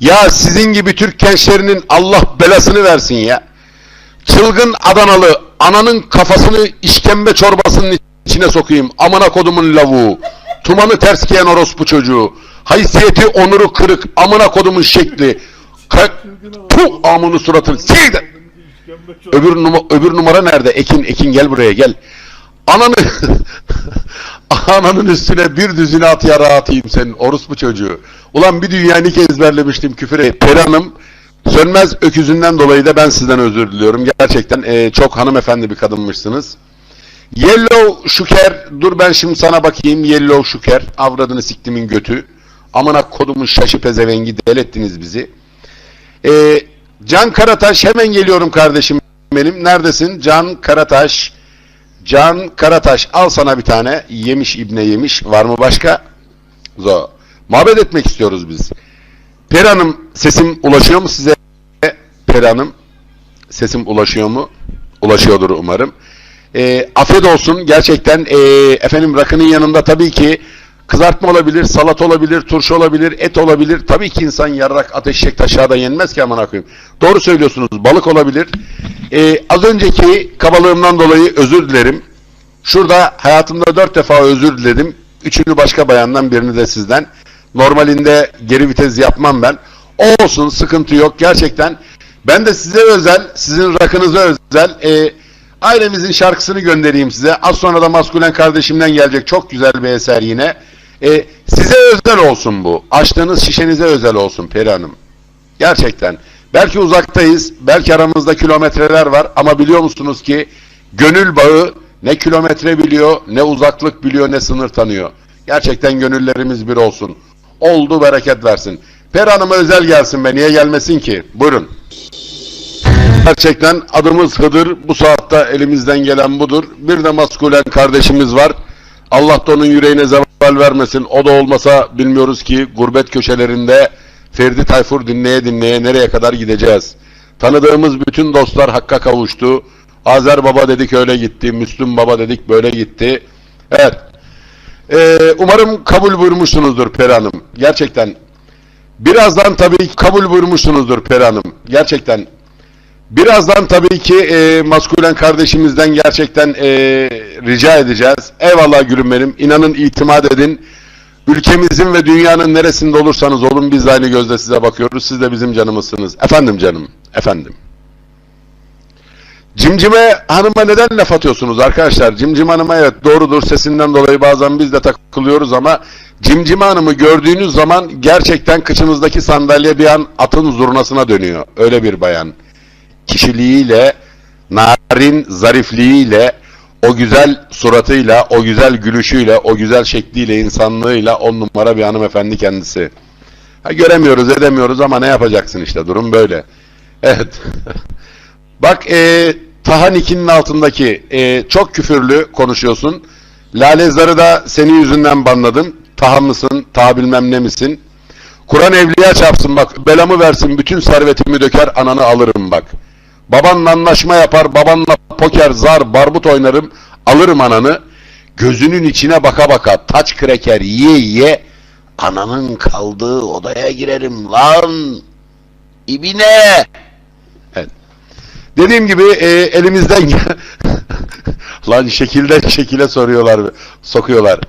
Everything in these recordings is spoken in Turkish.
Ya sizin gibi Türk gençlerinin Allah belasını versin ya. Çılgın Adanalı ananın kafasını işkembe çorbasının içine sokayım. Amına kodumun lavuğu. Tumanı ters giyen orospu çocuğu. Haysiyeti onuru kırık. Amına kodumun şekli. Ka Puh amını suratını. Sil. Öbür, numa öbür numara nerede? Ekin, Ekin gel buraya gel. Ananı ananın üstüne bir düzine at yara atayım senin orospu çocuğu. Ulan bir dünya nike ezberlemiştim küfür et. Peri Hanım sönmez öküzünden dolayı da ben sizden özür diliyorum. Gerçekten eee, çok hanımefendi bir kadınmışsınız. Yellow Şuker, dur ben şimdi sana bakayım Yellow Şuker, avradını siktimin götü. Amına kodumun şaşı pezevengi delettiniz bizi. Ee, Can Karataş hemen geliyorum kardeşim benim. Neredesin? Can Karataş. Can Karataş al sana bir tane. Yemiş ibne yemiş. Var mı başka? Zo. Muhabbet etmek istiyoruz biz. Peri Hanım sesim ulaşıyor mu size? Peri Hanım sesim ulaşıyor mu? Ulaşıyordur umarım. E, afiyet olsun. Gerçekten e, efendim rakının yanında tabii ki kızartma olabilir, salat olabilir, turşu olabilir, et olabilir. Tabii ki insan yarrak ateş şek taşağda yenmez ki aman koyayım. Doğru söylüyorsunuz. Balık olabilir. E, az önceki kabalığımdan dolayı özür dilerim. Şurada hayatımda dört defa özür diledim. Üçünü başka bayandan birini de sizden. Normalinde geri vites yapmam ben. Olsun sıkıntı yok. Gerçekten ben de size özel, sizin rakınıza özel e, ailemizin şarkısını göndereyim size. Az sonra da Maskulen kardeşimden gelecek çok güzel bir eser yine. E, size özel olsun bu. Açtığınız şişenize özel olsun Peri Hanım. Gerçekten. Belki uzaktayız, belki aramızda kilometreler var ama biliyor musunuz ki gönül bağı ne kilometre biliyor, ne uzaklık biliyor, ne sınır tanıyor. Gerçekten gönüllerimiz bir olsun. Oldu bereket versin. Peri Hanım'a özel gelsin be, niye gelmesin ki? Buyurun. Gerçekten adımız Hıdır. Bu saatte elimizden gelen budur. Bir de maskulen kardeşimiz var. Allah da onun yüreğine zeval vermesin. O da olmasa bilmiyoruz ki gurbet köşelerinde Ferdi Tayfur dinleye dinleye nereye kadar gideceğiz. Tanıdığımız bütün dostlar hakka kavuştu. Azer Baba dedik öyle gitti. Müslüm Baba dedik böyle gitti. Evet. Ee, umarım kabul buyurmuşsunuzdur Peri Hanım. Gerçekten. Birazdan tabii kabul buyurmuşsunuzdur Peri Hanım. Gerçekten. Birazdan tabii ki e, maskülen kardeşimizden gerçekten e, rica edeceğiz. Eyvallah gülüm benim. İnanın itimat edin. Ülkemizin ve dünyanın neresinde olursanız olun biz de aynı gözle size bakıyoruz. Siz de bizim canımızsınız. Efendim canım. Efendim. Cimcime Hanım'a neden laf atıyorsunuz arkadaşlar? Cimcime Hanım'a evet doğrudur sesinden dolayı bazen biz de takılıyoruz ama Cimcime Hanım'ı gördüğünüz zaman gerçekten kıçınızdaki sandalye bir an atın zurnasına dönüyor. Öyle bir bayan kişiliğiyle, narin zarifliğiyle, o güzel suratıyla, o güzel gülüşüyle, o güzel şekliyle, insanlığıyla on numara bir hanımefendi kendisi. Ha, göremiyoruz, edemiyoruz ama ne yapacaksın işte, durum böyle. Evet. Bak, e, Taha Nikin'in altındaki e, çok küfürlü konuşuyorsun. Lale Zar'ı da senin yüzünden banladım. Taha mısın, Taha bilmem ne misin? Kur'an evliya çarpsın bak, belamı versin, bütün servetimi döker, ananı alırım bak. Babanla anlaşma yapar, babanla poker, zar, barbut oynarım, alırım ananı. Gözünün içine baka baka taç kreker yiye yiye ananın kaldığı odaya girerim lan. İbine. Evet. Dediğim gibi e, elimizden lan şekilden şekile soruyorlar, sokuyorlar.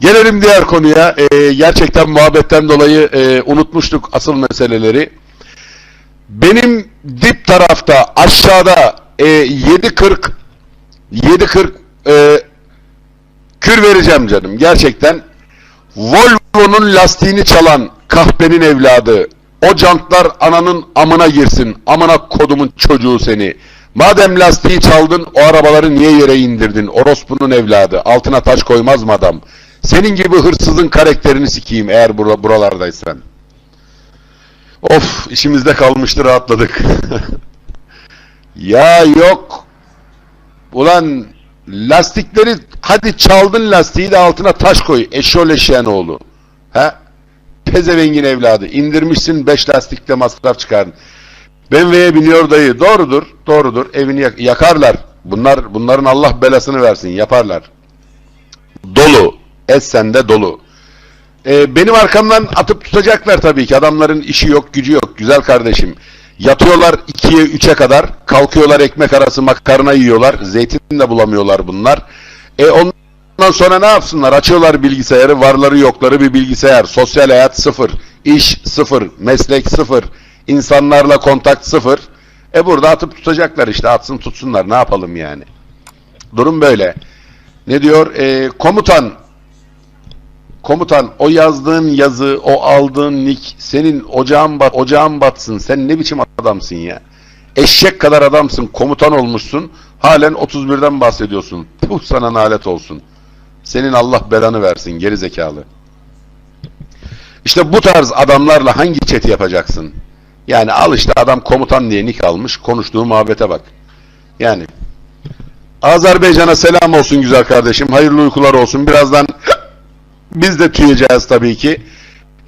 Gelelim diğer konuya. E, gerçekten muhabbetten dolayı e, unutmuştuk asıl meseleleri. Benim dip tarafta aşağıda e, 7.40 7.40 e, kür vereceğim canım. Gerçekten Volvo'nun lastiğini çalan kahpenin evladı. O jantlar ananın amına girsin. Amına kodumun çocuğu seni. Madem lastiği çaldın o arabaları niye yere indirdin? Orospu'nun evladı. Altına taş koymaz mı adam? Senin gibi hırsızın karakterini sikeyim eğer bura- buralardaysan. Of işimizde kalmıştı rahatladık. ya yok. Ulan lastikleri hadi çaldın lastiği de altına taş koy. Eşol eşeğin oğlu. He? Pezevengin evladı. İndirmişsin beş lastikle masraf çıkardın. BMW'ye biniyor dayı. Doğrudur. Doğrudur. Evini yak- yakarlar. Bunlar bunların Allah belasını versin. Yaparlar. Dolu. Essen'de dolu. Ee, benim arkamdan atıp tutacaklar tabii ki. Adamların işi yok, gücü yok. Güzel kardeşim. Yatıyorlar 2'ye 3'e kadar. Kalkıyorlar ekmek arası makarna yiyorlar. Zeytin de bulamıyorlar bunlar. E ondan sonra ne yapsınlar? Açıyorlar bilgisayarı. Varları yokları bir bilgisayar. Sosyal hayat sıfır. iş sıfır. Meslek sıfır. insanlarla kontak sıfır. E burada atıp tutacaklar işte. Atsın tutsunlar. Ne yapalım yani? Durum böyle. Ne diyor? E, komutan Komutan o yazdığın yazı, o aldığın nick senin ocağın bat, ocağın batsın. Sen ne biçim adamsın ya? Eşek kadar adamsın, komutan olmuşsun. Halen 31'den bahsediyorsun. Puh sana nalet olsun. Senin Allah belanı versin geri zekalı. İşte bu tarz adamlarla hangi chat'i yapacaksın? Yani al işte adam komutan diye nick almış, konuştuğu muhabbete bak. Yani Azerbaycan'a selam olsun güzel kardeşim. Hayırlı uykular olsun. Birazdan biz de tüyeceğiz tabii ki.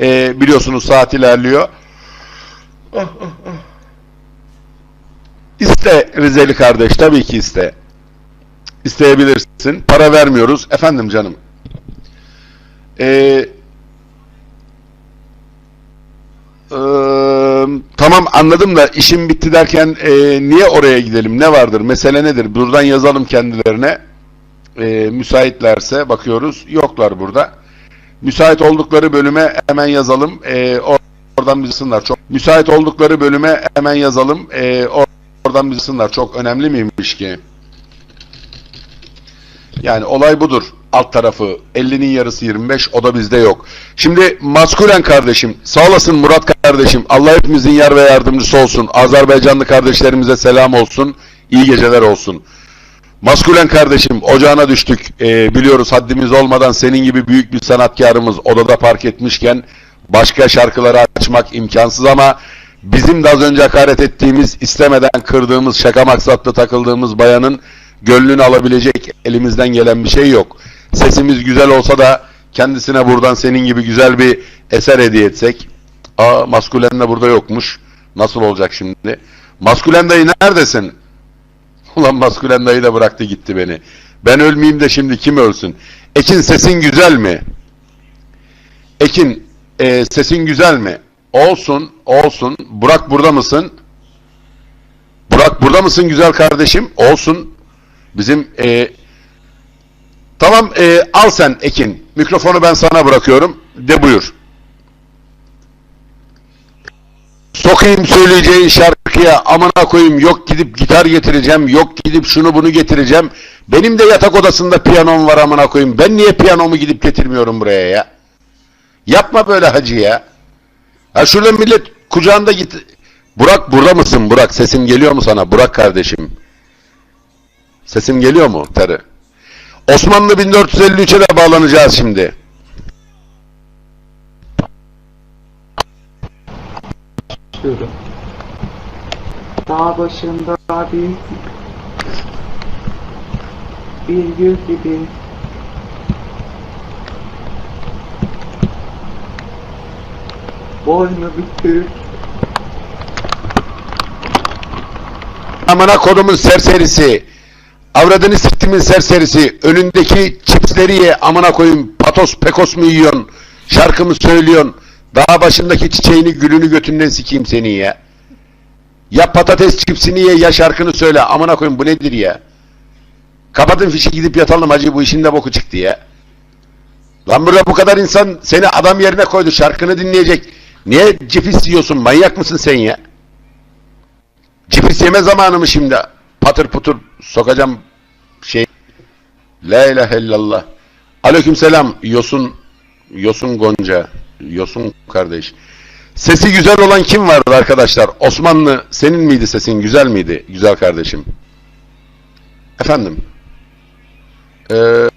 Ee, biliyorsunuz saat ilerliyor. İste Rizeli kardeş tabii ki iste. İsteyebilirsin. Para vermiyoruz. Efendim canım. Ee, eee, tamam anladım da işim bitti derken ee, niye oraya gidelim? Ne vardır? Mesele nedir? Buradan yazalım kendilerine. Ee, müsaitlerse bakıyoruz. Yoklar burada. Müsait oldukları bölüme hemen yazalım. Ee, oradan bizsinler. Çok müsait oldukları bölüme hemen yazalım. Ee, oradan bizsinler. Çok önemli miymiş ki? Yani olay budur. Alt tarafı 50'nin yarısı 25 o da bizde yok. Şimdi Maskulen kardeşim sağ olasın Murat kardeşim. Allah hepimizin yar ve yardımcısı olsun. Azerbaycanlı kardeşlerimize selam olsun. İyi geceler olsun. Maskulen kardeşim ocağına düştük. Ee, biliyoruz haddimiz olmadan senin gibi büyük bir sanatkarımız odada park etmişken başka şarkıları açmak imkansız ama bizim de az önce hakaret ettiğimiz, istemeden kırdığımız, şaka maksatlı takıldığımız bayanın gönlünü alabilecek elimizden gelen bir şey yok. Sesimiz güzel olsa da kendisine buradan senin gibi güzel bir eser hediye etsek. Aa Maskulen de burada yokmuş. Nasıl olacak şimdi? Maskulen dayı neredesin? Ulan maskülen dayı da bıraktı gitti beni. Ben ölmeyeyim de şimdi kim ölsün? Ekin sesin güzel mi? Ekin e, sesin güzel mi? Olsun, olsun. Burak burada mısın? Burak burada mısın güzel kardeşim? Olsun. Bizim e, tamam e, al sen Ekin. Mikrofonu ben sana bırakıyorum. De buyur. Sokayım söyleyeceğin şarkıya amına koyayım yok gidip gitar getireceğim yok gidip şunu bunu getireceğim. Benim de yatak odasında piyanom var amına koyayım. Ben niye piyanomu gidip getirmiyorum buraya ya? Yapma böyle hacı ya. Ha şurada millet kucağında git. Burak burada mısın Burak? Sesim geliyor mu sana Burak kardeşim? Sesim geliyor mu Tarı? Osmanlı 1453'e de bağlanacağız şimdi. başlıyorum. Dağ başında bir bir gül gibi boynu bükük Amına kodumun serserisi. Avradını siktimin serserisi. Önündeki çipsleri ye. Amına koyayım. Patos pekos mu yiyorsun? Şarkımı söylüyorsun. Dağ başındaki çiçeğini gülünü götünden sikeyim seni ya. Ya patates çipsini ye ya şarkını söyle. Amına koyayım bu nedir ya? Kapatın fişi gidip yatalım hacı bu işin de boku çıktı ya. Lan burada bu kadar insan seni adam yerine koydu şarkını dinleyecek. Niye cipis yiyorsun manyak mısın sen ya? Cipis yeme zamanı mı şimdi? Patır putur sokacağım şey. La ilahe illallah. Aleyküm selam. Yosun, Yosun Gonca. Yosun kardeş. Sesi güzel olan kim vardı arkadaşlar? Osmanlı senin miydi sesin? Güzel miydi? Güzel kardeşim. Efendim. Ee,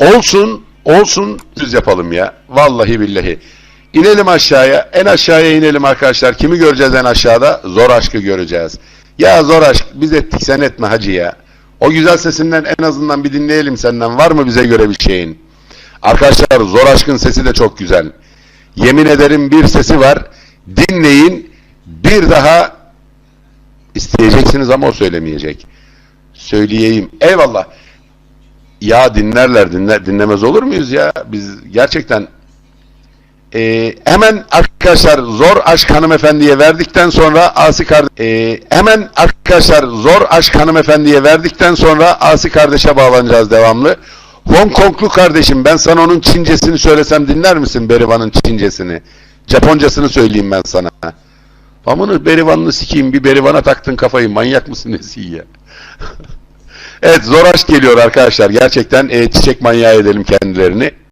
olsun, olsun düz yapalım ya. Vallahi billahi. İnelim aşağıya. En aşağıya inelim arkadaşlar. Kimi göreceğiz en aşağıda? Zor aşkı göreceğiz. Ya zor aşk biz ettik sen etme hacı ya. O güzel sesinden en azından bir dinleyelim senden. Var mı bize göre bir şeyin? Arkadaşlar Zor Aşk'ın sesi de çok güzel. Yemin ederim bir sesi var. Dinleyin. Bir daha isteyeceksiniz ama o söylemeyecek. Söyleyeyim. Eyvallah. Ya dinlerler dinler dinlemez olur muyuz ya? Biz gerçekten Ee, hemen arkadaşlar zor aşk hanımefendiye verdikten sonra Asi kardeş Ee, hemen arkadaşlar zor aşk hanımefendiye verdikten sonra Asi kardeşe bağlanacağız devamlı. Hong Konglu kardeşim ben sana onun Çincesini söylesem dinler misin Berivan'ın Çincesini? Japoncasını söyleyeyim ben sana. Amını Berivan'ını sikeyim bir Berivan'a taktın kafayı manyak mısın nesi ya? evet zor aşk geliyor arkadaşlar gerçekten e, çiçek manyağı edelim kendilerini.